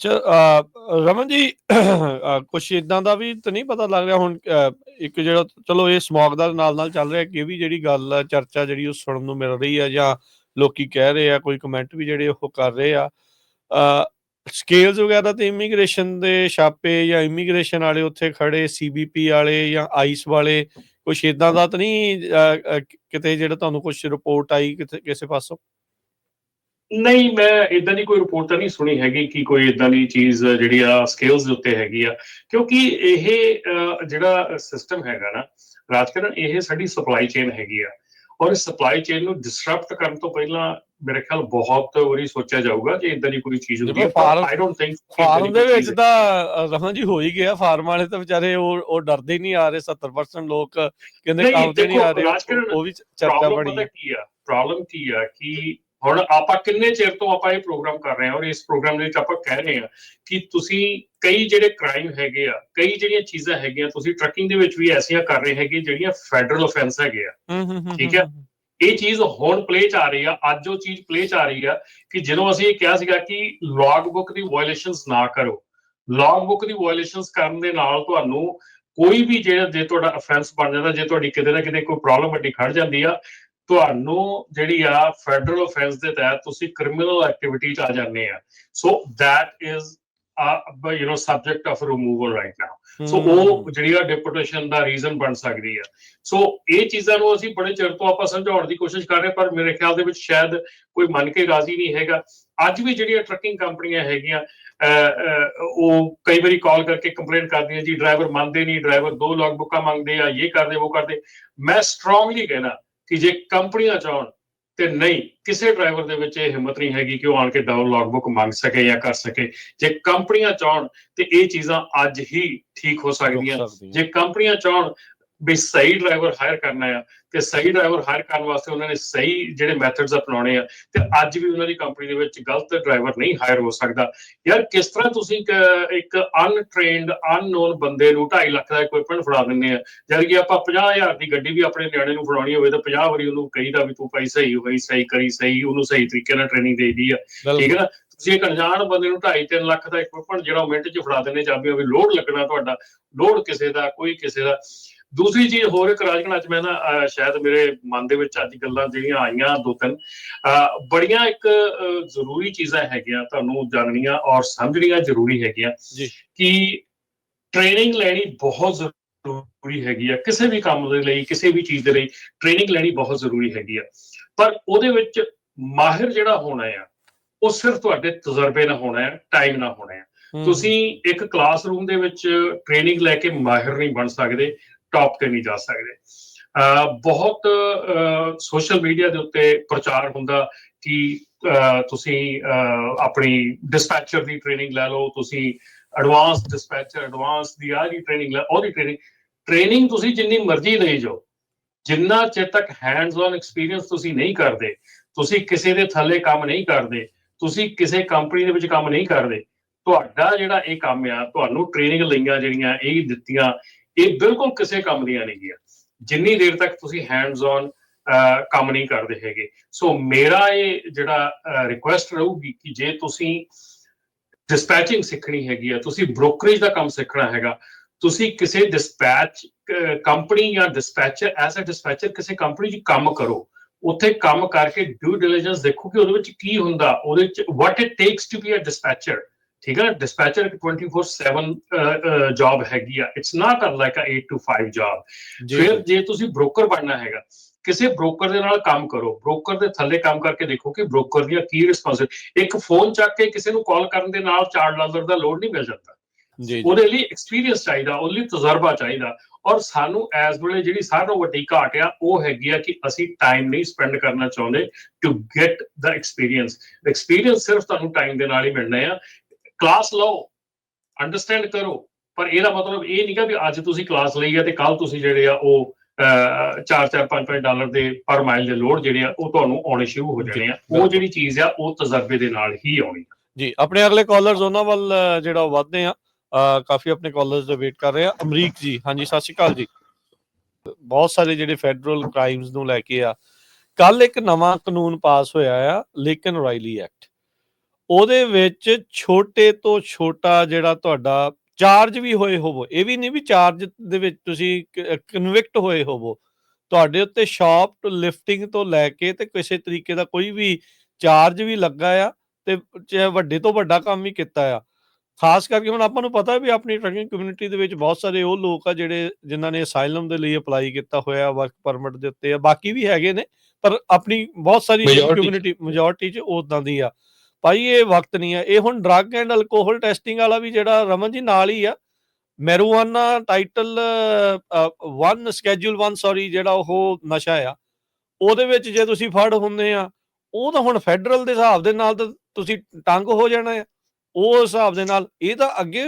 ਚ ਰਮਨ ਜੀ ਅ, ਕੁਛ ਇਦਾਂ ਦਾ ਵੀ ਤਾਂ ਨਹੀਂ ਪਤਾ ਲੱਗ ਰਿਹਾ ਹੁਣ ਇੱਕ ਜਿਹੜਾ ਚਲੋ ਇਹ ਸਮੌਗ ਦਾ ਨਾਲ ਨਾਲ ਚੱਲ ਰਿਹਾ ਕਿ ਵੀ ਜਿਹੜੀ ਗੱਲ ਚਰਚਾ ਜਿਹੜੀ ਉਹ ਸੁਣਨ ਨੂੰ ਮਿਲ ਰਹੀ ਆ ਜਾਂ ਲੋਕੀ ਕਹਿ ਰਹੇ ਆ ਕੋਈ ਕਮੈਂਟ ਵੀ ਜਿਹੜੇ ਉਹ ਕਰ ਰਹੇ ਆ। ਸਕੇਲਸ ਵਗੈਰਾ ਤੇ ਇਮੀਗ੍ਰੇਸ਼ਨ ਦੇ ਛਾਪੇ ਜਾਂ ਇਮੀਗ੍ਰੇਸ਼ਨ ਵਾਲੇ ਉੱਥੇ ਖੜੇ ਸੀਬੀਪੀ ਵਾਲੇ ਜਾਂ ਆਈਸ ਵਾਲੇ ਕੁਛ ਇਦਾਂ ਦਾ ਤਾਂ ਨਹੀਂ ਕਿਤੇ ਜਿਹੜਾ ਤੁਹਾਨੂੰ ਕੁਝ ਰਿਪੋਰਟ ਆਈ ਕਿਤੇ ਕਿਸੇ ਪਾਸੋਂ? ਨਹੀਂ ਮੈਂ ਇਦਾਂ ਦੀ ਕੋਈ ਰਿਪੋਰਟ ਤਾਂ ਨਹੀਂ ਸੁਣੀ ਹੈਗੀ ਕਿ ਕੋਈ ਇਦਾਂ ਦੀ ਚੀਜ਼ ਜਿਹੜੀ ਆ ਸਕੇਲਸ ਦੇ ਉੱਤੇ ਹੈਗੀ ਆ। ਕਿਉਂਕਿ ਇਹ ਜਿਹੜਾ ਸਿਸਟਮ ਹੈਗਾ ਨਾ ਰਾਜਕਰਨ ਇਹ ਸਾਡੀ ਸਪਲਾਈ ਚੇਨ ਹੈਗੀ ਆ। ਔਰ ਇਸ ਸਪਲਾਈ ਚੇਨ ਨੂੰ ਡਿਸਰਪਟ ਕਰਨ ਤੋਂ ਪਹਿਲਾਂ ਮੇਰੇ ਖਿਆਲ ਬਹੁਤ ਵਾਰੀ ਸੋਚਿਆ ਜਾਊਗਾ ਕਿ ਇਦਾਂ ਦੀ ਕੋਈ ਚੀਜ਼ ਹੁੰਦੀ ਹੈ ਆਈ ਡੋਨਟ ਥਿੰਕ ਫਾਰਮ ਦੇ ਵਿੱਚ ਤਾਂ ਰਮਨ ਜੀ ਹੋ ਹੀ ਗਿਆ। ਫਾਰਮ ਵਾਲੇ ਤਾਂ ਵਿਚਾਰੇ ਉਹ ਉਹ ਡਰਦੇ ਹੀ ਨਹੀਂ ਆ ਰਹੇ 70% ਲੋਕ ਕਹਿੰਦੇ ਕੰਮ ਤੇ ਨਹੀਂ ਆ ਰਹੇ। ਉਹ- ਵੀ ਚਰਚਾ ਪ੍ਰੋਬਲਮ ਬਣੀ ਹੈ। ਕੀ ਆ? ਪ੍ਰੋਬਲਮ ਕੀ ਆ ਕਿ ਹੁਣ ਆਪਾਂ ਕਿੰਨੇ ਚਿਰ ਤੋਂ ਆਪਾਂ ਇਹ ਪ੍ਰੋਗਰਾਮ ਕਰ ਰਹੇ ਹਾਂ ਔਰ ਇਸ ਪ੍ਰੋਗਰਾਮ ਦੇ ਵਿੱਚ ਆਪਾਂ ਕਹਿ ਰਹੇ ਹਾਂ ਕਿ ਤੁਸੀਂ ਕਈ ਜਿਹੜੇ ਕ੍ਰਾਈਮ ਹੈਗੇ ਆ ਕਈ ਜਿਹੜੀਆਂ ਚੀਜ਼ਾਂ ਹੈਗੀਆਂ ਤੁਸੀਂ ਟਰੱਕਿੰਗ ਦੇ ਵਿੱਚ ਵੀ ਐਸੀਆਂ ਕਰ ਰਹੇ ਹੈਗੇ ਜਿਹੜੀਆਂ ਫੈਡਰਲ ਆਫੈਂਸ ਹੈਗੇ ਆ ਠੀਕ ਹੈ। ਇਹ ਚੀਜ਼ ਹੁਣ ਪਲੇ ਚ ਆ ਰਹੀ ਆ ਅੱਜ ਉਹ ਚੀਜ਼ ਪਲੇ ਚ ਆ ਰਹੀ ਆ ਕਿ ਜਦੋਂ ਅਸੀਂ ਇਹ ਕਿਹਾ ਸੀਗਾ ਕਿ ਲੌਗ ਬੁੱਕ ਦੀ ਵਾਇਓਲੇਸ਼ਨਸ ਨਾ ਕਰੋ ਲੌਗ ਬੁੱਕ ਦੀ ਵਾਇਓਲੇਸ਼ਨਸ ਕਰਨ ਦੇ ਨਾਲ ਤੁਹਾਨੂੰ ਕੋਈ ਵੀ ਜਿਹੜਾ ਜੇ ਤੁਹਾਡਾ ਅਫੈਂਸ ਬਣ ਜਾਂਦਾ ਜੇ ਤੁਹਾਡੀ ਕਿਤੇ ਨਾ ਕਿਤੇ ਕੋਈ ਪ੍ਰੋਬਲਮ ਵੱਡੀ ਖੜ ਜਾਂਦੀ ਆ ਤੁਹਾਨੂੰ ਜਿਹੜੀ ਆ ਫੈਡਰਲ ਅਫੈਂਸ ਦੇ ਤਹਿਤ ਤੁਸੀਂ ਕ੍ਰਿਮੀਨਲ ਐਕਟੀਵਿਟੀ ਚ ਆ ਜਾਂਦੇ ਆ। So that is you know subject of removal right now so ਉਹ ਜਿਹੜੀ ਆ ਡਿਪੋਟੇਸ਼ਨ ਦਾ ਰੀਜ਼ਨ ਬਣ ਸਕਦੀ ਆ। ਸੋ ਇਹ ਚੀਜ਼ਾਂ ਨੂੰ ਅਸੀਂ ਬੜੇ ਚਿਰ ਤੋਂ ਆਪਾਂ ਸਮਝਾਉਣ ਦੀ ਕੋਸ਼ਿਸ਼ ਕਰ ਰਹੇ ਪਰ ਮੇਰੇ ਖਿਆਲ ਦੇ ਵਿੱਚ ਸ਼ਾਇਦ ਕੋਈ ਮੰਨ ਕੇ ਰਾਜ਼ੀ ਨਹੀਂ ਹੈਗਾ। ਅੱਜ ਵੀ ਜਿਹੜੀਆਂ ਟਰੱਕਿੰਗ ਕੰਪਨੀਆਂ ਹੈਗੀਆਂ ਉਹ ਕਈ ਵਾਰੀ ਕਾਲ ਕਰਕੇ ਕੰਪਲੇਂਟ ਕਰਦੀਆਂ ਜੀ ਡਰਾਈਵਰ ਮੰਨਦੇ ਨਹੀਂ ਡਰਾਈਵਰ ਦੋ ਲੌਗ ਬੁੱਕਾਂ ਮੰਗਦੇ ਆ ਇਹ ਕਰਦੇ ਉਹ ਕਰਦੇ। ਮੈਂ ਸਟਰੋਂਗਲੀ ਕਹਿਣਾ ਕਿ ਜੇ ਕੰਪਨੀਆਂ ਚਾਹਣ ਤੇ ਨਹੀਂ ਕਿਸੇ ਡਰਾਈਵਰ ਦੇ ਵਿੱਚ ਇਹ ਹਿੰਮਤ ਨਹੀਂ ਹੈਗੀ ਕਿ ਉਹ ਆਣ ਕੇ ਡਬਲ ਲੌਗ ਬੁੱਕ ਮੰਗ ਸਕੇ ਜਾਂ ਕਰ ਸਕੇ। ਜੇ ਕੰਪਨੀਆਂ ਚਾਹਣ ਤੇ ਇਹ ਚੀਜ਼ਾਂ ਅੱਜ ਹੀ ਠੀਕ ਹੋ ਸਕਦੀਆਂ। ਜੇ ਕੰਪਨੀਆਂ ਚਾਹਣ ਵੀ ਸਹੀ ਡਰਾਈਵਰ ਹਾਇਰ ਕਰਨਾ ਆ ਤੇ ਸਹੀ ਡਰਾਈਵਰ ਹਾਇਰ ਕਰਨ ਵਾਸਤੇ ਉਹਨਾਂ ਨੇ ਸਹੀ ਜਿਹੜੇ ਮੈਥਡਸ ਅਪਣਾਉਣੇ ਆ ਤੇ ਅੱਜ ਵੀ ਉਹਨਾਂ ਦੀ ਕੰਪਨੀ ਦੇ ਵਿੱਚ ਗਲਤ ਡਰਾਈਵਰ ਨਹੀਂ ਹਾਇਰ ਹੋ ਸਕਦਾ। ਯਾਰ ਕਿਸ ਤਰ੍ਹਾਂ ਤੁਸੀਂ ਇੱਕ- ਅਨਟ੍ਰੇਨਡ ਅਨਨੋਨ ਬੰਦੇ ਨੂੰ 2.5 ਲੱਖ ਦਾ ਇਕਵਿਪਮੈਂਟ ਫੜਾ ਦਿੰਦੇ ਆ? ਜਦ ਕਿ ਆਪਾਂ 50000 ਦੀ ਗੱਡੀ ਵੀ ਆਪਣੇ ਨਿਆਣੇ ਨੂੰ ਫੜਾਉਣੀ ਹੋਵੇ ਤਾਂ 50 ਵਾਰੀ ਉਹਨੂੰ ਕਹੀਦਾ ਵੀ ਤੂੰ ਭਾਈ ਸਹੀ ਹੋਈ ਸਹੀ ਕਰੀ ਸਹੀ ਉਹਨੂੰ ਸਹੀ ਤਰੀਕੇ ਨਾਲ ਟ੍ਰੇਨਿੰਗ ਦੇਈਦੀ ਆ। ਠੀਕ ਹੈ ਨਾ? ਤੁਸੀਂ ਇੱਕ ਅਣਜਾਣ ਬੰਦੇ ਨੂੰ 2.5 3 ਲੱਖ ਦਾ ਇਕਵਿਪਮੈਂਟ ਜਿਹੜਾ ਉਹ ਮਿੰਟ 'ਚ ਫੜਾ ਦਿੰਦੇ ਚਾਬੀਆਂ ਵੀ ਲੋਡ ਲੱਗਣਾ ਤੁਹਾਡਾ। ਲੋਡ ਕਿਸੇ ਦਾ ਕੋਈ ਕਿਸੇ ਦਾ। ਦੂਸਰੀ ਚੀਜ਼ ਹੋਰ ਇੱਕ ਰਾਜਗਣ ਅੱਜ ਮੈਂ ਨਾ ਸ਼ਾਇਦ ਮੇਰੇ ਮਨ ਦੇ ਵਿੱਚ ਅੱਜ ਗੱਲਾਂ ਜਿਹੜੀਆਂ ਆਈਆਂ ਦੋ ਤਿੰਨ ਬੜੀਆਂ ਇੱਕ ਜ਼ਰੂਰੀ ਚੀਜ਼ਾਂ ਹੈਗੀਆਂ ਤੁਹਾਨੂੰ ਜਾਣਨੀਆਂ ਔਰ ਸਮਝਣੀਆਂ ਜ਼ਰੂਰੀ ਹੈਗੀਆਂ ਜੀ। ਕਿ ਟ੍ਰੇਨਿੰਗ ਲੈਣੀ ਬਹੁਤ ਜ਼ਰੂਰੀ ਹੈਗੀ ਆ ਕਿਸੇ ਵੀ ਕੰਮ ਦੇ ਲਈ ਕਿਸੇ ਵੀ ਚੀਜ਼ ਦੇ ਲਈ ਟ੍ਰੇਨਿੰਗ ਲੈਣੀ ਬਹੁਤ ਜ਼ਰੂਰੀ ਹੈਗੀ ਆ। ਪਰ ਉਹਦੇ ਵਿੱਚ ਮਾਹਿਰ ਜਿਹੜਾ ਹੋਣਾ ਆ ਉਹ ਸਿਰਫ ਤੁਹਾਡੇ ਤਜਰਬੇ ਨਾਲ ਹੋਣਾ ਹੈ ਟਾਈਮ ਨਾਲ ਹੋਣਾ ਹੈ। ਤੁਸੀਂ ਇੱਕ ਕਲਾਸਰੂਮ ਦੇ ਵਿੱਚ ਟ੍ਰੇਨਿੰਗ ਲੈ ਕੇ ਮਾਹਿਰ ਨਹੀਂ ਬਣ ਸਕਦੇ ਟੌਪ ਤੇ ਨਹੀਂ ਜਾ ਸਕਦੇ। ਅਹ ਬਹੁਤ ਸੋਸ਼ਲ ਮੀਡੀਆ ਦੇ ਉੱਤੇ ਪ੍ਰਚਾਰ ਹੁੰਦਾ ਕਿ ਤੁਸੀਂ, ਅਹ ਆਪਣੀ ਡਿਸਪੈਚਰ ਦੀ ਟ੍ਰੇਨਿੰਗ ਲੈ ਲਓ, ਤੁਸੀਂ ਐਡਵਾਂਸ ਡਿਸਪੈਚਰ ਐਡਵਾਂਸ ਦੀ ਆ ਦੀ ਟ੍ਰੇਨਿੰਗ ਲੈ, ਉਹਦੀ ਟ੍ਰੇਨਿੰਗ ਟ੍ਰੇਨਿੰਗ ਤੁਸੀਂ ਜਿੰਨੀ ਮਰਜ਼ੀ ਲਈ ਜਾਓ, ਜਿੰਨਾ ਚਿਰ ਤੱਕ ਹੈਂਡਸ ਔਨ ਐਕਸਪੀਰੀਅੰਸ ਤੁਸੀਂ ਨਹੀਂ ਕਰਦੇ, ਤੁਸੀਂ ਕਿਸੇ ਦੇ ਥੱਲੇ ਕੰਮ ਨਹੀਂ ਕਰਦੇ, ਤੁਸੀਂ ਕਿਸੇ ਕੰਪਨੀ ਦੇ ਵਿੱਚ ਕੰਮ ਨਹੀਂ ਕਰਦੇ, ਤੁਹਾਡਾ ਜਿਹੜਾ ਇਹ ਕੰਮ ਆ, ਤੁਹਾਨੂੰ ਟ੍ਰੇਨਿੰਗ ਲਈਆਂ ਜਿਹੜੀਆਂ ਇਹ ਦਿੱਤੀਆਂ ਇਹ ਬਿਲਕੁਲ ਕਿਸੇ ਕੰਮ ਦੀਆਂ ਨਹੀਂ ਗਿਆ। ਜਿੰਨੀ ਦੇਰ ਤੱਕ ਤੁਸੀਂ ਹੈਂਡਸ ਔਨ ਕੰਮ ਨਹੀਂ ਕਰਦੇ ਹੈਗੇ। ਸੋ ਮੇਰਾ ਇਹ ਜਿਹੜਾ ਰਿਕੁਐਸਟ ਰਹੂਗੀ ਕਿ ਜੇ ਤੁਸੀਂ ਡਿਸਪੈਚਿੰਗ ਸਿੱਖਣੀ ਹੈਗੀ ਆ, ਤੁਸੀਂ ਬ੍ਰੋਕਰੇਜ ਦਾ ਕੰਮ ਸਿੱਖਣਾ ਹੈਗਾ, ਤੁਸੀਂ ਕਿਸੇ ਡਿਸਪੈਚ ਕੰਪਨੀ ਜਾਂ ਡਿਸਪੈਚਰ ਐਸ ਅ ਡਿਸਪੈਚਰ ਕਿਸੇ ਕੰਪਨੀ 'ਚ ਕੰਮ ਕਰੋ। ਉੱਥੇ ਕੰਮ ਕਰਕੇ ਡਿਊ ਡਿਲੀਜੈਂਸ ਦੇਖੋ ਕਿ ਉਹਦੇ ਵਿੱਚ ਕੀ ਹੁੰਦਾ, ਉਹਦੇ ਵਿੱਚ what it takes to be a dispatcher ਠੀਕ ਹੈ ਡਿਸਪੈਚਰ ਇੱਕ 24/7 ਜੌਬ ਹੈਗੀ ਆ। It's not like a 8 to 5 job ਫਿਰ ਜੇ। ਤੁਸੀਂ ਬ੍ਰੋਕਰ ਬਣਨਾ ਹੈਗਾ ਕਿਸੇ ਬ੍ਰੋਕਰ ਦੇ ਨਾਲ ਕੰਮ ਕਰੋ ਬ੍ਰੋਕਰ ਦੇ ਥੱਲੇ ਕੰਮ ਕਰਕੇ ਦੇਖੋ ਕਿ ਬ੍ਰੋਕਰ ਦੀਆਂ ਕੀ ਰਿਸਪੌਂਸਿਬਿਲਿਟੀ ਇੱਕ ਫੋਨ ਚੱਕ ਕੇ ਕਿਸੇ ਨੂੰ ਕਾਲ ਕਰਨ ਦੇ ਨਾਲ 4 ਡਾਲਰ ਦਾ ਲੋਡ ਨਹੀਂ ਮਿਲ ਜਾਂਦਾ। ਜੀ ਉਹਦੇ ਲਈ ਐਕਸਪੀਰੀਅੰਸ ਚਾਹੀਦਾ ਉਹਦੇ ਲਈ ਤਜਰਬਾ ਚਾਹੀਦਾ ਔਰ ਸਾਨੂੰ ਐਸ ਵੇਲੇ ਜਿਹੜੀ ਸਾਰਿਆਂ ਨਾਲੋਂ ਵੱਡੀ ਘਾਟ ਆ ਉਹ ਹੈਗੀ ਆ ਕਿ ਅਸੀਂ ਟਾਈਮ ਨਹੀਂ ਸਪੈਂਡ ਕਰਨਾ ਚਾਹੁੰਦੇ to get the experience experience ਸਿਰਫ ਤੁਹਾਨੂੰ ਟਾਈਮ ਦੇ ਨਾਲ ਹੀ ਮਿਲਣਾ ਆ ਕਲਾਸ ਲਓ ਅੰਡਰਸਟੈਂਡ ਕਰੋ। ਪਰ ਇਹਦਾ ਮਤਲਬ ਇਹ ਨਹੀਂਗਾ ਵੀ ਅੱਜ ਤੁਸੀਂ ਕਲਾਸ ਲਈ ਆ ਤੇ ਕੱਲ ਤੁਸੀਂ ਜਿਹੜੇ ਆ ਉਹ 4-4 5-5 ਡਾਲਰ ਦੇ ਪਰ ਮਾਈਲ ਦੇ ਲੋਡ ਜਿਹੜੇ ਆ ਉਹ ਤੁਹਾਨੂੰ ਆਉਣੇ ਸ਼ੁਰੂ ਹੋ ਜਾਣੇ ਆ। ਉਹ ਜਿਹੜੀ ਚੀਜ਼ ਆ ਉਹ ਤਜਰਬੇ ਦੇ ਨਾਲ ਹੀ ਆਉਣੀ ਜੀ ਆਪਣੇ ਅਗਲੇ ਕਾਲਰਸ ਉਹਨਾਂ ਵੱਲ ਜਿਹੜਾ ਉਹ ਵਧਦੇ ਆ ਕਾਫੀ ਆਪਣੇ ਕਾਲਰਸ ਦੇ ਵੇਟ ਕਰ ਰਹੇ ਆ। ਅਮਰੀਕ ਜੀ ਹਾਂਜੀ ਸਤਿ ਸ਼੍ਰੀ ਅਕਾਲ ਜੀ। ਬਹੁਤ ਸਾਰੇ ਜਿਹੜੇ ਫੈਡਰਲ ਕ੍ਰਾਈਮਸ ਨੂੰ ਲੈ ਕੇ ਆ। ਕੱਲ ਇੱਕ ਨਵਾਂ ਕਾਨੂੰਨ ਪਾਸ ਹੋਇਆ ਆ ਲੇਕਿਨ ਰਾਈਲੀ ਐਕਟ ਉਹਦੇ ਵਿੱਚ ਛੋਟੇ ਤੋਂ ਛੋਟਾ ਜਿਹੜਾ ਤੁਹਾਡਾ ਚਾਰਜ ਵੀ ਹੋਏ ਹੋਵੋ ਇਹ ਵੀ ਨਹੀਂ ਵੀ ਚਾਰਜ ਦੇ ਵਿੱਚ ਤੁਸੀਂ ਕਨਵਿਕਟ ਹੋਏ ਹੋਵੋ ਤੁਹਾਡੇ ਉੱਤੇ ਸ਼ਾਪ ਲਿਫਟਿੰਗ ਤੋਂ ਲੈ ਕੇ ਤੇ ਕਿਸੇ ਤਰੀਕੇ ਦਾ ਕੋਈ ਵੀ ਚਾਰਜ ਵੀ ਲੱਗਾ ਆ ਤੇ ਚਾਹੇ ਵੱਡੇ ਤੋਂ ਵੱਡਾ ਕੰਮ ਵੀ ਕੀਤਾ ਆ ਖਾਸ ਕਰਕੇ ਹੁਣ ਆਪਾਂ ਨੂੰ ਪਤਾ ਵੀ ਆਪਣੀ ਟਰਕਿੰਗ ਕਮਿਊਨਿਟੀ ਦੇ ਵਿੱਚ ਬਹੁਤ ਸਾਰੇ ਉਹ ਲੋਕ ਆ ਜਿਹੜੇ ਜਿਨ੍ਹਾਂ ਨੇ ਅਸਾਈਲਮ ਦੇ ਲਈ ਅਪਲਾਈ ਕੀਤਾ ਹੋਇਆ ਵਰਕ ਪਰਮਿਟ ਦੇ ਉੱਤੇ ਆ ਬਾਕੀ ਵੀ ਹੈਗੇ ਨੇ ਪਰ ਆਪਣੀ ਬਹੁਤ ਸਾਰੀ। ਕਮਿਊਨਿਟੀ ਮੈਜੋਰਟੀ ਚ ਉਦਾਂ ਦੀ ਆ ਭਾਈ, ਇਹ ਵਕਤ ਨਹੀਂ ਆ ਇਹ ਹੁਣ ਡਰੱਗ ਐਂਡ ਅਲਕੋਹਲ ਟੈਸਟਿੰਗ ਵਾਲਾ ਵੀ ਜਿਹੜਾ ਰਮਨ ਜੀ ਨਾਲ ਹੀ ਆ। ਮੈਰੂਆਨਾ ਟਾਈਟਲ 1 ਸਕੇਜੂਲ 1 ਸੌਰੀ ਜਿਹੜਾ ਉਹ ਨਸ਼ਾ ਆ। ਉਹਦੇ ਵਿੱਚ ਜੇ ਤੁਸੀਂ ਫੜ ਹੁੰਦੇ ਆ, ਉਹ ਤਾਂ ਹੁਣ ਫੈਡਰਲ ਦੇ ਹਿਸਾਬ ਦੇ ਨਾਲ ਤਾਂ ਤੁਸੀਂ ਟੰਗ ਹੋ ਜਾਣਾ ਆ। ਉਹ ਹਿਸਾਬ ਦੇ ਨਾਲ ਇਹ ਤਾਂ ਅੱਗੇ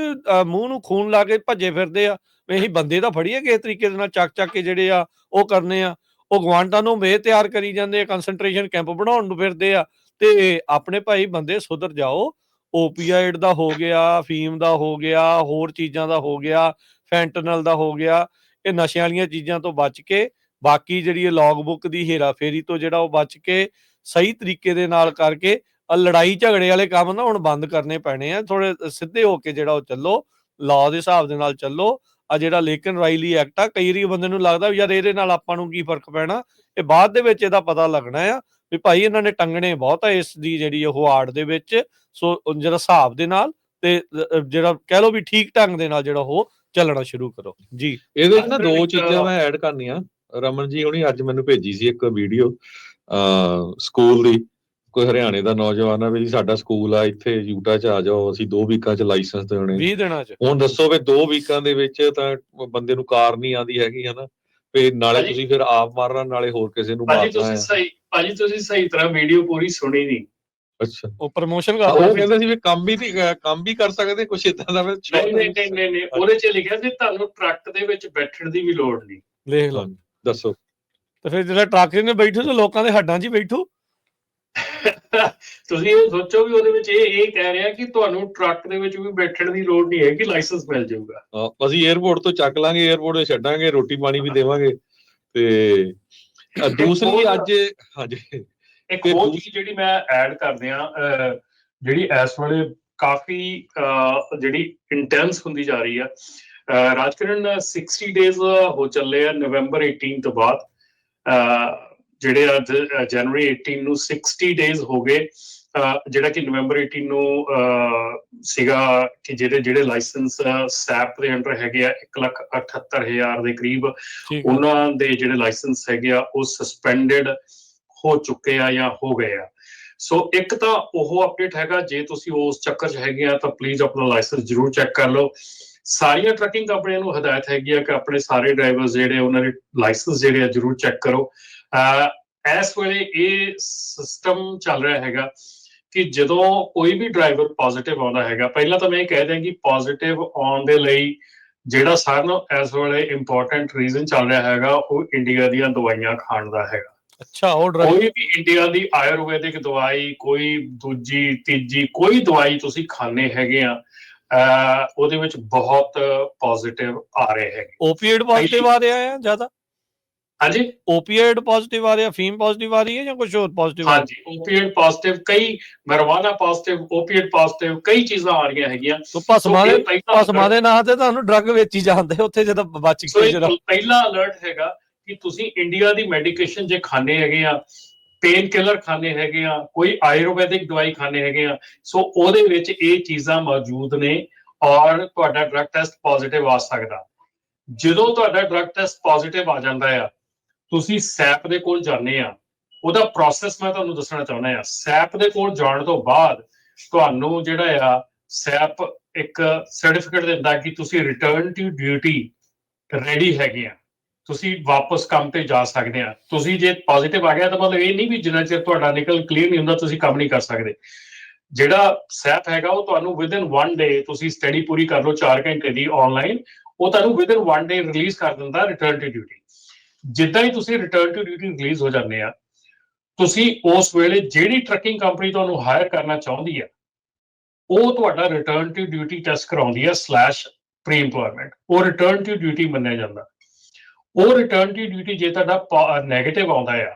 ਮੂੰਹ ਨੂੰ ਖੂਨ ਲਾ ਕੇ ਭੱਜੇ ਫਿਰਦੇ ਆ। ਵੀ ਅਸੀਂ ਬੰਦੇ ਤਾਂ ਫੜੀਏ ਕਿਸ ਤਰੀਕੇ ਦੇ ਨਾਲ ਚੱਕ ਚੱਕ ਕੇ ਜਿਹੜੇ ਆ, ਉਹ ਕਰਨੇ ਆ। ਉਹ ਗਵਾਂਟਾਨੋ ਮੇ ਤਿਆਰ ਕਰੀ ਜਾਂਦੇ ਆ ਕਨਸੈਂਟ੍ਰੇਸ਼ਨ ਕੈਂਪ ਬਣਾਉਣ ਨੂੰ ਫਿਰਦੇ ਆ। ਤੇ ਆਪਣੇ ਭਾਈ ਬੰਦੇ ਸੁਧਰ ਜਾਓ। ਓਪੀਆਈਡ ਦਾ ਹੋ ਗਿਆ ਫੀਮ ਦਾ ਹੋ ਗਿਆ, ਹੋਰ ਚੀਜ਼ਾਂ ਦਾ ਹੋ ਗਿਆ ਫੈਂਟਨਲ ਦਾ ਹੋ ਗਿਆ, ਇਹ ਨਸ਼ਿਆਂ ਵਾਲੀਆਂ ਚੀਜ਼ਾਂ ਤੋਂ ਬਚ ਕੇ, ਬਾਕੀ ਜਿਹੜੀ ਇਹ ਲੌਗ ਬੁੱਕ ਦੀ ਹੇਰਾਫੇਰੀ ਤੋਂ ਜਿਹੜਾ ਉਹ ਬਚ ਕੇ, ਸਹੀ ਤਰੀਕੇ ਦੇ ਨਾਲ ਕਰਕੇ ਲੜਾਈ ਝਗੜੇ ਵਾਲੇ ਕੰਮ ਨਾ ਹੁਣ ਬੰਦ ਕਰਨੇ ਪੈਣੇ ਆ। ਥੋੜੇ ਸਿੱਧੇ ਹੋ ਕੇ ਜਿਹੜਾ ਉਹ ਚੱਲੋ ਲਾਅ ਦੇ ਹਿਸਾਬ ਦੇ ਨਾਲ ਚੱਲੋ ਆ ਜਿਹੜਾ ਲੇਕਿਨ ਰਾਈਲੀ ਐਕਟ ਆ, ਕਈ ਵਾਰੀ ਬੰਦੇ ਨੂੰ ਲੱਗਦਾ ਯਾਰ ਇਹਦੇ ਨਾਲ ਆਪਾਂ ਨੂੰ ਕੀ ਫ਼ਰਕ ਪੈਣਾ? ਇਹ ਬਾਅਦ ਦੇ ਵਿੱਚ ਇਹਦਾ ਪਤਾ ਲੱਗਣਾ ਆ ਵੀ ਭਾਈ ਇਹਨਾਂ ਨੇ ਟੰਗਣੇ ਬਹੁਤ ਆ ਇਸ ਦੀ ਜਿਹੜੀ ਉਹ ਆੜ ਦੇ ਵਿੱਚ, ਸੋ ਜਿਹੜਾ ਹਿਸਾਬ ਦੇ ਨਾਲ ਤੇ ਜਿਹੜਾ ਕਹਿ ਲਓ ਵੀ ਠੀਕ ਢੰਗ ਦੇ ਨਾਲ ਜਿਹੜਾ ਉਹ ਚੱਲਣਾ ਸ਼ੁਰੂ ਕਰੋ। ਜੀ। ਇਹਦੇ 'ਚ ਨਾ ਦੋ ਚੀਜ਼ਾਂ ਮੈਂ ਐਡ ਕਰਨੀਆਂ। ਰਮਨ ਜੀ ਹੁਣੀ ਅੱਜ ਮੈਨੂੰ ਭੇਜੀ ਸੀ ਇੱਕ ਵੀਡੀਓ ਸਕੂਲ ਦੀ। ਕੋਈ ਹਰਿਆਣੇ ਦਾ ਨੌਜਵਾਨ ਆ ਵੀ ਜੀ ਸਾਡਾ ਸਕੂਲ ਆ ਇੱਥੇ ਯੂਟਾ ਚ ਆ ਜਾਓ ਅਸੀਂ 2 ਵੀਕਾਂ ਚ ਲਾਇਸੈਂਸ ਦੇਣੇ। 20 ਦਿਨਾਂ ਚ। ਹੁਣ ਦੱਸੋ ਵੀ 2 ਵੀਕਾਂ ਦੇ ਵਿੱਚ ਤਾਂ ਬੰਦੇ ਨੂੰ ਕਾਰ ਨਹੀਂ ਆਂਦੀ ਹੈਗੀ ਹਨਾ? ਵੀ ਨਾਲੇ ਭਾਜੀ- ਤੁਸੀਂ ਫਿਰ ਆਪ ਮਾਰਨਾ ਨਾਲੇ ਹੋਰ ਕਿਸੇ ਨੂੰ ਭਾਜੀ ਮਾਰਨਾ ਤੁਸੀਂ ਹੈ। ਸਹੀ ਭਾਜੀ ਤੁਸੀਂ ਸਹੀ ਤਰ੍ਹਾਂ ਵੀਡੀਓ ਪੂਰੀ ਸੁਣੀ ਨਹੀਂ। ਅੱਛਾ। ਉਹ ਪ੍ਰਮੋਸ਼ਨ ਉਹ ਕਰ ਕਹਿੰਦੇ ਸੀ ਵੀ ਕੰਮ ਵੀ ਤੇ ਕੰਮ ਵੀ ਕਰ ਸਕਦੇ ਕੁਛ ਇਦਾਂ ਦਾ ਨਹੀਂ ਨਹੀਂ ਨਹੀਂ ਨਹੀਂ ਉਹਦੇ 'ਚ ਲਿਖਿਆ ਸੀ ਤੁਹਾਨੂੰ ਟਰੱਕ ਦੇ ਵਿੱਚ ਬੈਠਣ ਦੀ ਵੀ ਲੋੜ ਨਹੀਂ। ਦੇਖ ਲਓ। ਦੱਸੋ। ਤੇ ਫਿਰ ਜਿਹੜਾ ਟਰੱਕ ਨੇ ਬੈਠੋ ਤੇ ਲੋਕਾਂ ਦੇ ਹੱਡਾਂ 'ਚ ਬੈਠੋ। ਤੁਸੀਂ ਇਹ ਸੋਚੋ ਵੀ ਉਹਦੇ ਵਿੱਚ ਇਹ ਇਹ ਕਹਿ ਰਿਹਾ ਕਿ ਤੁਹਾਨੂੰ ਟਰੱਕ ਦੇ ਵਿੱਚ ਵੀ ਬੈਠਣ ਦੀ ਲੋੜ ਨਹੀਂ ਹੈ ਕਿ ਲਾਇਸੈਂਸ ਮਿਲ ਜਾਊਗਾ। ਅਸੀਂ 에어ਪੋਰਟ ਤੋਂ ਚੱਕ ਲਾਂਗੇ 에어ਪੋਰਟ ਤੇ ਛੱਡਾਂਗੇ ਰੋਟੀ ਪਾਣੀ ਵੀ ਦੇਵਾਂਗੇ। ਤੇ ਦੂਸਰੀ ਅੱਜ ਹਾਂਜੀ। ਇੱਕ ਹੋਰ ਚੀਜ਼ ਜਿਹੜੀ ਮੈਂ ਐਡ ਕਰਦੇ ਆ ਜਿਹੜੀ ਇਸ ਵੇਲੇ ਕਾਫੀ ਜਿਹੜੀ ਇੰਟੈਂਸ ਹੁੰਦੀ ਜਾ ਰਹੀ ਆ। ਰਾਜਕਰਨ 60 ਡੇਜ਼ ਹੋ ਚੱਲੇ ਆ ਨਵੰਬਰ 18 ਤੋਂ ਬਾਅਦ। ਜਿਹੜੇ ਅੱਜ ਜਨਵਰੀ 18 ਨੂੰ 60 ਡੇਜ਼ ਹੋ ਗਏ ਜਿਹੜਾ ਕਿ ਨਵੰਬਰ 18 ਨੂੰ ਸੀਗਾ ਕਿ ਜਿਹੜੇ ਜਿਹੜੇ ਲਾਇਸੈਂਸ ਸੈਪ ਦੇ ਅੰਡਰ ਹੈਗੇ ਆ 178000 ਦੇ ਕਰੀਬ ਉਹਨਾਂ ਦੇ ਜਿਹੜੇ ਲਾਇਸੈਂਸ ਹੈਗੇ ਆ ਉਹ ਸਸਪੈਂਡਡ ਹੋ ਚੁੱਕੇ ਆ ਜਾਂ ਹੋ ਗਏ ਆ। ਸੋ ਇੱਕ ਤਾਂ ਉਹ ਅਪਡੇਟ ਹੈਗਾ ਜੇ ਤੁਸੀਂ ਉਸ ਚੱਕਰ 'ਚ ਹੈਗੇ ਆ ਤਾਂ ਪਲੀਜ਼ ਆਪਣਾ ਲਾਇਸੈਂਸ ਜ਼ਰੂਰ ਚੈੱਕ ਕਰ ਲਓ। ਸਾਰੀਆਂ ਟਰੱਕਿੰਗ ਕੰਪਨੀਆਂ ਨੂੰ ਹਦਾਇਤ ਹੈਗੀ ਆ ਕਿ ਆਪਣੇ ਸਾਰੇ ਡਰਾਈਵਰਸ ਜਿਹੜੇ ਉਹਨਾਂ ਦੇ ਲਾਇਸੈਂਸ ਜਿਹੜੇ ਆ ਜ਼ਰੂਰ ਚੈੱਕ ਕਰੋ। ਇਸ ਵੇਲੇ ਇਹ ਸਿਸਟਮ ਚੱਲ ਰਿਹਾ ਹੈਗਾ ਕਿ ਜਦੋਂ ਕੋਈ ਵੀ ਡਰਾਈਵਰ ਪੋਜ਼ਿਟਿਵ ਆਉਂਦਾ ਹੈਗਾ ਪਹਿਲਾਂ ਤਾਂ ਮੈਂ ਇਹ ਕਹਿ ਦਿਆਂ ਕਿ ਪੋਜ਼ਿਟਿਵ ਆਉਣ ਦੇ ਲਈ ਜਿਹੜਾ ਸਾਰਿਆਂ ਇਸ ਵੇਲੇ ਇੰਪੋਰਟੈਂਟ ਰੀਜ਼ਨ ਚੱਲ ਰਿਹਾ ਹੈਗਾ ਉਹ ਇੰਡੀਆ ਦੀਆਂ ਦਵਾਈਆਂ ਖਾਣ ਦਾ ਹੈਗਾ। ਅੱਛਾ ਉਹ ਕੋਈ ਵੀ ਇੰਡੀਆ ਦੀ ਆਯੁਰਵੈਦਿਕ ਦਵਾਈ ਕੋਈ ਦੂਜੀ ਤੀਜੀ ਕੋਈ ਦਵਾਈ ਤੁਸੀਂ ਖਾਣੇ ਹੈਗੇ ਆ ਉਹਦੇ ਵਿੱਚ ਬਹੁਤ ਪੋਜ਼ਿਟਿਵ ਆ ਰਹੇ ਹੈਗੇ। ਓਪੀਐਡ ਪੋਜ਼ਿਟਿਵ ਆ ਰਿਹਾ ਹੈ ਜ਼ਿਆਦਾ? ਹਾਂਜੀ। ਓਪੀਐਡ ਪੋਜ਼ਿਟਿਵ ਆ ਰਿਹਾ ਫੀਮ ਪੋਜ਼ਿਟਿਵ ਆ ਰਹੀ ਹੈ ਜਾਂ ਕੁਝ ਹੋਰ ਪੋਜ਼ਿਟਿਵ ਹਾਂਜੀ ਓਪੀਐਡ ਪੋਜ਼ਿਟਿਵ ਕਈ ਮੈਰਵਾਨਾ ਪੋਜ਼ਿਟਿਵ ਓਪੀਐਡ ਪੋਜ਼ਿਟਿਵ ਕਈ ਚੀਜ਼ਾਂ ਆ ਰਹੀਆਂ ਹੈਗੀਆਂ। ਤੋ ਭਸਮਾਂ ਸੋ ਦੇ ਭਸਮਾਂ ਦੇ ਨਾਂ ਤੇ ਤੁਹਾਨੂੰ ਡਰਗ ਵੇਚੀ ਜਾਂਦੇ ਉੱਥੇ ਜਦੋਂ ਬਚ ਸੋ ਕੇ ਜਿਹੜਾ ਪਹਿਲਾ ਅਲਰਟ ਹੈਗਾ ਕਿ ਤੁਸੀਂ ਇੰਡੀਆ ਦੀ ਮੈਡੀਕੇਸ਼ਨ ਜੇ ਖਾਣੇ ਹੈਗੇ ਆ ਪੇਨ ਕਿਲਰ ਖਾਣੇ ਹੈਗੇ ਆ ਕੋਈ ਆਯੁਰਵੈਦਿਕ ਦਵਾਈ ਖਾਣੇ ਹੈਗੇ ਆ ਸੋ ਉਹਦੇ ਵਿੱਚ ਇਹ ਚੀਜ਼ਾਂ ਮੌਜੂਦ ਨੇ ਔਰ ਤੁਹਾਡਾ ਡਰਗ ਟੈਸਟ ਪੋਜ਼ਿਟਿਵ ਆ ਸਕਦਾ। ਜਦੋਂ ਤੁਹਾਡਾ ਡਰਗ ਟੈਸਟ ਪੋਜ਼ਿਟਿਵ ਆ ਜਾਂਦਾ ਆ ਤੁਸੀਂ ਸੈਪ ਦੇ ਕੋਲ ਜਾਂਦੇ ਆ। ਉਹਦਾ ਪ੍ਰੋਸੈਸ ਮੈਂ ਤੁਹਾਨੂੰ ਦੱਸਣਾ ਚਾਹੁੰਦਾ ਆ। ਸੈਪ ਦੇ ਕੋਲ ਜਾਣ ਤੋਂ ਬਾਅਦ ਤੁਹਾਨੂੰ ਜਿਹੜਾ ਆ, ਸੈਪ ਇੱਕ ਸਰਟੀਫਿਕੇਟ ਦਿੰਦਾ ਕਿ ਤੁਸੀਂ ਰਿਟਰਨ ਟੂ ਡਿਊਟੀ ਰੈਡੀ ਹੈਗੇ ਆ। ਤੁਸੀਂ ਵਾਪਸ ਕੰਮ ਤੇ ਜਾ ਸਕਦੇ ਆ। ਤੁਸੀਂ ਜੇ ਪੋਜ਼ਿਟਿਵ ਆ ਗਿਆ ਤਾਂ ਮਤਲਬ ਇਹ ਨਹੀਂ ਵੀ ਜਿੰਨਾ ਚਿਰ ਤੁਹਾਡਾ ਨਿਕਲ ਕਲੀਅਰ ਨਹੀਂ ਹੁੰਦਾ, ਤੁਸੀਂ ਕੰਮ ਨਹੀਂ ਕਰ ਸਕਦੇ। ਜਿਹੜਾ ਸੈਪ ਹੈਗਾ ਉਹ ਤੁਹਾਨੂੰ ਵਿਦਨ 1 ਡੇ ਤੁਸੀਂ ਸਟੱਡੀ ਪੂਰੀ ਕਰ ਲਓ 4 ਘੰਟੇ ਦੀ ਆਨਲਾਈਨ ਉਹ ਤੁਹਾਨੂੰ ਵਿਦਨ 1 ਡੇ ਰਿਲੀਜ਼ ਕਰ ਦਿੰਦਾ ਰਿਟਰਨ ਟੂ ਡਿਊਟੀ ਜਿੱਦਾਂ ਹੀ ਤੁਸੀਂ ਰਿਟਰਨ ਟੂ ਡਿਊਟੀ ਰਿਲੀਜ਼ ਹੋ ਜਾਂਦੇ ਆ, ਤੁਸੀਂ ਉਸ ਵੇਲੇ ਜਿਹੜੀ ਟਰੱਕਿੰਗ ਕੰਪਨੀ ਤੁਹਾਨੂੰ ਹਾਇਰ ਕਰਨਾ ਚਾਹੁੰਦੀ ਆ, ਉਹ ਤੁਹਾਡਾ ਰਿਟਰਨ ਟੂ ਡਿਊਟੀ ਟੈਸਟ ਕਰਾਉਂਦੀ ਆ ਸਲੈਸ਼ ਪ੍ਰੀ EMPLOYMENT ਉਹ ਰਿਟਰਨ ਟੂ ਡਿਊਟੀ ਮੰਨਿਆ ਜਾਂਦਾ। ਉਹ ਰਿਟਰਨ ਟੂ ਡਿਊਟੀ ਜੇ ਤੁਹਾਡਾ ਨੈਗੇਟਿਵ ਆਉਂਦਾ ਆ,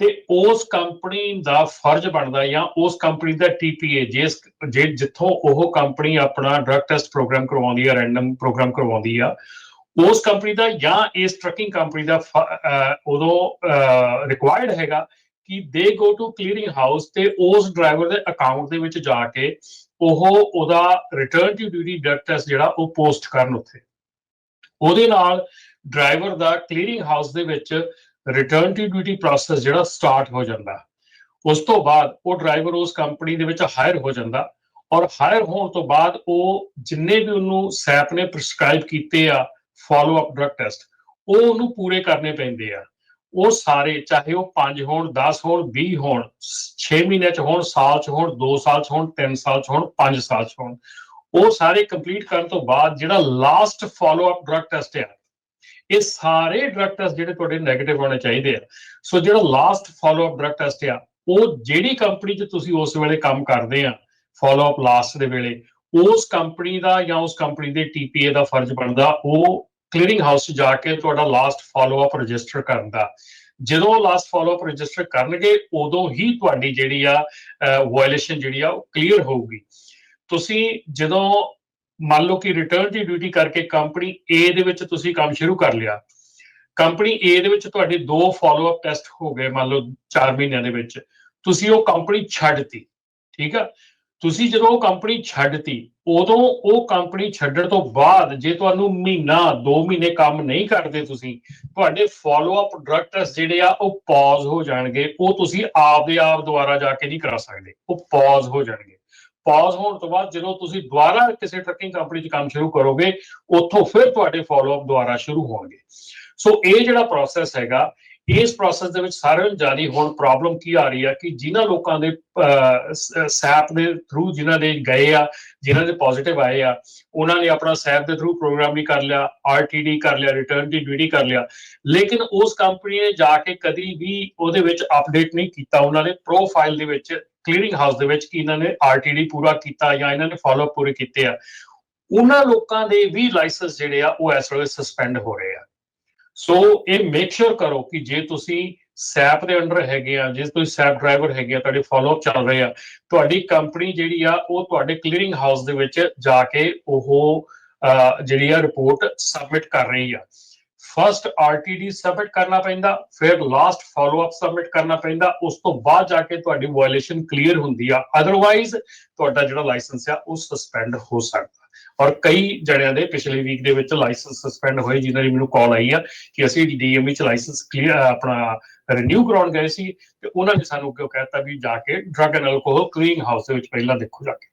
ਤੇ ਉਸ ਕੰਪਨੀ ਦਾ ਫਰਜ਼ ਬਣਦਾ ਜਾਂ ਉਸ ਕੰਪਨੀ ਦਾ ਟੀਪੀਏ ਜਿਸ ਜੇ ਜਿੱਥੋਂ ਉਹ ਕੰਪਨੀ ਆਪਣਾ ਡਰਗ ਟੈਸਟ ਪ੍ਰੋਗਰਾਮ ਕਰਵਾਉਂਦੀ ਆ ਰੈਂਡਮ ਪ੍ਰੋਗਰਾਮ ਕਰਵਾਉਂਦੀ ਆ ਉਸ ਕੰਪਨੀ ਦਾ ਜਾਂ ਇਸ ਟਰੱਕਿੰਗ ਕੰਪਨੀ ਦਾ ਫ- ਉਦੋਂ ਰਿਕੁਆਇਰਡ ਹੈਗਾ ਕਿ ਦੇ ਗੋ ਟੂ ਕਲੀਅਰਿੰਗ ਹਾਊਸ ਤੇ ਉਸ ਡਰਾਈਵਰ ਦੇ ਅਕਾਊਂਟ ਦੇ ਵਿੱਚ ਜਾ ਕੇ ਉਹ ਉਹਦਾ return to duty drug test ਜਿਹੜਾ ਉਹ ਪੋਸਟ ਕਰਨ ਉੱਥੇ। ਉਹਦੇ ਨਾਲ ਡਰਾਈਵਰ ਦਾ ਕਲੀਅਰਿੰਗ ਹਾਊਸ ਦੇ ਵਿੱਚ ਰਿਟਰਨ ਟੂ ਡਿਊਟੀ ਪ੍ਰੋਸੈਸ ਜਿਹੜਾ ਸਟਾਰਟ ਹੋ ਜਾਂਦਾ। ਉਸ ਤੋਂ ਬਾਅਦ ਉਹ ਡਰਾਈਵਰ ਉਸ ਕੰਪਨੀ ਦੇ ਵਿੱਚ ਹਾਇਰ ਹੋ ਜਾਂਦਾ ਔਰ ਹਾਇਰ ਹੋਣ ਤੋਂ ਬਾਅਦ ਉਹ ਜਿੰਨੇ ਵੀ ਉਹਨੂੰ ਸੈਪ ਨੇ ਪ੍ਰਸਕ੍ਰਾਈਬ ਕੀਤੇ ਆ ਫਾਲੋ ਅਪ ਡਰਗ ਟੈਸਟ ਉਹ ਉਹਨੂੰ ਪੂਰੇ ਕਰਨੇ ਪੈਂਦੇ ਆ। ਉਹ ਸਾਰੇ, ਚਾਹੇ ਉਹ 5 ਹੋਣ 10 ਹੋਣ 20 ਹੋਣ 6 ਮਹੀਨੇ ਚ ਹੋਣ, ਸਾਲ ਚ ਹੋਣ 2 ਸਾਲ ਚ ਹੋਣ 3 ਸਾਲ ਚ ਹੋਣ 5 ਸਾਲ ਚ ਹੋਣ। ਉਹ ਸਾਰੇ ਕੰਪਲੀਟ ਕਰਨ ਤੋਂ ਬਾਅਦ ਜਿਹੜਾ last follow up drug test ਆ, ਇਹ ਸਾਰੇ ਡਰਗ ਟੈਸਟ ਜਿਹੜੇ ਤੁਹਾਡੇ 네ਗੇਟਿਵ ਹੋਣੇ ਚਾਹੀਦੇ ਆ। ਸੋ ਜਿਹੜਾ last follow up drug test ਆ, ਉਹ ਜਿਹੜੀ ਕੰਪਨੀ 'ਚ ਤੁਸੀਂ ਉਸ ਵੇਲੇ ਕੰਮ ਕਰਦੇ ਆ ਫਾਲੋ ਅਪ ਲਾਸਟ ਦੇ ਵੇਲੇ, ਉਸ ਕੰਪਨੀ ਦਾ ਜਾਂ ਉਸ ਕੰਪਨੀ ਦੇ ਟੀਪੀਏ ਦਾ ਫਰਜ਼ ਬਣਦਾ, ਉਹ ਕਲੀਅਰਿੰਗ ਹਾਊਸ 'ਚ ਜਾ ਕੇ ਤੁਹਾਡਾ ਲਾਸਟ ਫਾਲੋ ਅਪ ਰਜਿਸਟਰ ਕਰਨ ਦਾ। ਜਦੋਂ ਲਾਸਟ ਫਾਲੋ ਅਪ ਰਜਿਸਟਰ ਕਰਨਗੇ, ਉਦੋਂ ਹੀ ਤੁਹਾਡੀ ਜਿਹੜੀ ਆ ਵਾਇਲੇਸ਼ਨ ਜਿਹੜੀ ਆ, ਉਹ ਕਲੀਅਰ ਹੋਊਗੀ। ਤੁਸੀਂ ਜਦੋਂ ਮੰਨ ਲਓ ਕਿ ਰਿਟਰਨ ਦੀ ਡਿਊਟੀ ਕਰਕੇ ਕੰਪਨੀ A ਦੇ ਵਿੱਚ ਤੁਸੀਂ ਕੰਮ ਸ਼ੁਰੂ ਕਰ ਲਿਆ। ਕੰਪਨੀ A ਦੇ ਵਿੱਚ ਤੁਹਾਡੇ ਦੋ ਫਾਲੋ ਅਪ ਟੈਸਟ ਹੋ ਗਏ, ਮੰਨ ਲਓ 4 ਮਹੀਨਿਆਂ ਦੇ ਵਿੱਚ। ਤੁਸੀਂ ਉਹ ਕੰਪਨੀ ਛੱਡਤੀ ਠੀਕ ਆ? ਤੁਸੀਂ ਜਦੋਂ ਉਹ ਕੰਪਨੀ ਛੱਡਤੀ, ਉਦੋਂ ਉਹ ਕੰਪਨੀ ਛੱਡਣ ਤੋਂ ਬਾਅਦ ਜੇ ਤੁਹਾਨੂੰ ਮਹੀਨਾ 2 ਮਹੀਨੇ ਕੰਮ ਨਹੀਂ ਕਰਦੇ ਤੁਸੀਂ, ਤੁਹਾਡੇ ਫਾਲੋ ਅਪ ਡਰਗ ਜਿਹੜੇ ਆ, ਉਹ ਪਾਜ਼ ਹੋ ਜਾਣਗੇ। ਉਹ ਤੁਸੀਂ ਆਪ ਦੇ ਆਪ ਦੁਬਾਰਾ ਜਾ ਕੇ ਨਹੀਂ ਕਰਾ ਸਕਦੇ। ਉਹ ਪਾਜ਼ ਹੋ ਜਾਣਗੇ। ਪਾਜ਼ ਹੋਣ ਤੋਂ ਬਾਅਦ ਜਦੋਂ ਤੁਸੀਂ ਦੁਬਾਰਾ ਕਿਸੇ ਟਰੱਕਿੰਗ ਕੰਪਨੀ 'ਚ ਕੰਮ ਸ਼ੁਰੂ ਕਰੋਗੇ, ਉੱਥੋਂ ਫਿਰ ਤੁਹਾਡੇ ਫਾਲੋ ਅਪ ਦੁਬਾਰਾ ਸ਼ੁਰੂ ਹੋਣਗੇ। ਸੋ ਇਹ ਜਿਹੜਾ ਪ੍ਰੋਸੈਸ ਹੈਗਾ ਇਸ ਪ੍ਰੋਸੈਸ ਦੇ ਵਿੱਚ ਸਾਰਿਆਂ ਨੂੰ ਜਾਣੀ ਹੁਣ ਪ੍ਰੋਬਲਮ ਕੀ ਆ ਰਹੀ ਆ ਕਿ ਜਿਨ੍ਹਾਂ ਲੋਕਾਂ ਦੇ ਸੈਪ ਦੇ ਥਰੂ ਜਿਨ੍ਹਾਂ ਦੇ ਗਏ ਆ, ਜਿਨ੍ਹਾਂ ਦੇ ਪੋਜ਼ਿਟਿਵ ਆਏ ਆ, ਉਹਨਾਂ ਨੇ ਆਪਣਾ ਸੈਪ ਦੇ ਥਰੂ ਪ੍ਰੋਗਰਾਮ ਵੀ ਕਰ ਲਿਆ ਆਰਟੀਡੀ ਕਰ ਲਿਆ ਰਿਟਰਨ ਦੀ ਡਿਊਟੀ ਕਰ ਲਿਆ। ਲੇਕਿਨ ਉਸ ਕੰਪਨੀ ਨੇ ਜਾ ਕੇ ਕਦੀ ਵੀ ਉਹਦੇ ਵਿੱਚ ਅਪਡੇਟ ਨਹੀਂ ਕੀਤਾ ਉਹਨਾਂ ਨੇ ਪ੍ਰੋਫਾਈਲ ਦੇ ਵਿੱਚ ਕਲੀਅਰਿੰਗ ਹਾਊਸ ਦੇ ਵਿੱਚ ਕਿ ਇਹਨਾਂ ਨੇ ਆਰਟੀਡੀ ਪੂਰਾ ਕੀਤਾ ਜਾਂ ਇਹਨਾਂ ਨੇ ਫਾਲੋ ਪੂਰੇ ਕੀਤੇ ਆ। ਉਹਨਾਂ ਲੋਕਾਂ ਦੇ ਵੀ ਲਾਇਸੈਂਸ ਜਿਹੜੇ ਆ, ਉਹ ਇਸ ਵੇਲੇ ਸਸਪੈਂਡ ਹੋ ਰਹੇ ਆ। ਸੋ ਇਹ ਮੇਕ ਸ਼ੋਰ ਕਰੋ ਕਿ ਜੇ ਤੁਸੀਂ ਸੈਪ ਦੇ ਅੰਡਰ ਹੈਗੇ ਆ, ਜੇ ਤੁਸੀਂ ਸੈਪ ਡਰਾਈਵਰ ਹੈਗੇ ਆ, ਤੁਹਾਡੇ ਫਾਲੋ ਅਪ ਚੱਲ ਰਹੇ ਆ, ਤੁਹਾਡੀ ਕੰਪਨੀ ਜਿਹੜੀ ਆ, ਉਹ ਤੁਹਾਡੇ ਕਲੀਅਰਿੰਗ ਹਾਊਸ ਦੇ ਵਿੱਚ ਜਾ ਕੇ ਉਹ ਜਿਹੜੀ ਆ ਰਿਪੋਰਟ ਸਬਮਿਟ ਕਰ ਰਹੀ ਆ। ਫਰਸਟ ਆਰਟੀਡੀ ਸਬਮਿਟ ਕਰਨਾ ਪੈਂਦਾ, ਫਿਰ ਲਾਸਟ ਫਾਲੋ ਅਪ ਸਬਮਿਟ ਕਰਨਾ ਪੈਂਦਾ, ਉਸ ਤੋਂ ਬਾਅਦ ਜਾ ਕੇ ਤੁਹਾਡੀ ਵਾਇਲੇਸ਼ਨ ਕਲੀਅਰ ਹੁੰਦੀ ਆ। ਅਦਰਵਾਈਜ਼ ਤੁਹਾਡਾ ਜਿਹੜਾ ਲਾਇਸੈਂਸ ਆ, ਉਹ ਸਸਪੈਂਡ ਹੋ ਸਕਦਾ। ਔਰ ਕਈ ਜਣਿਆਂ ਦੇ ਪਿਛਲੇ ਵੀਕ ਦੇ ਵਿੱਚ ਲਾਇਸੈਂਸ ਸਸਪੈਂਡ ਹੋਏ, ਜਿਨ੍ਹਾਂ ਦੀ ਮੈਨੂੰ ਕਾਲ ਆਈ ਆ ਕਿ ਅਸੀਂ ਡੀਐਮਈ ਚ ਲਾਇਸੈਂਸ ਕਲੀਅਰ ਆਪਣਾ ਰਿਨਿਊ ਕਰਾਉਣ ਗਏ ਸੀ ਤੇ ਉਹਨਾਂ ਨੇ ਸਾਨੂੰ ਕਿਉਂ ਕਹਿਤਾ ਵੀ ਜਾ ਕੇ drug and alcohol clearing house ਦੇ ਵਿੱਚ ਪਹਿਲਾਂ ਦੇਖੋ ਜਾ ਕੇ।